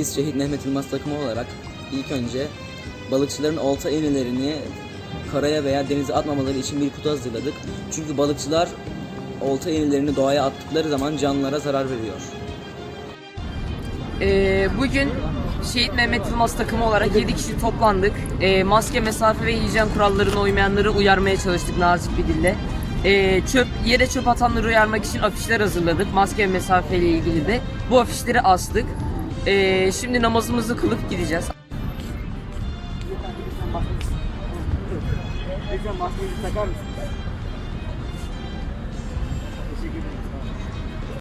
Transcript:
biz Şehit Mehmet Yılmaz takımı olarak ilk önce balıkçıların olta iğnelerini karaya veya denize atmamaları için bir kutu hazırladık. Çünkü balıkçılar olta iğnelerini doğaya attıkları zaman canlılara zarar veriyor. Ee, bugün Şehit Mehmet Yılmaz takımı olarak 7 kişi toplandık. Ee, maske, mesafe ve hijyen kurallarına uymayanları uyarmaya çalıştık nazik bir dille. Ee, çöp yere çöp atanları uyarmak için afişler hazırladık. Maske ve mesafe ile ilgili de bu afişleri astık. Ee, şimdi namazımızı kılıp gideceğiz. Lütfen maskenizi takar mısınız?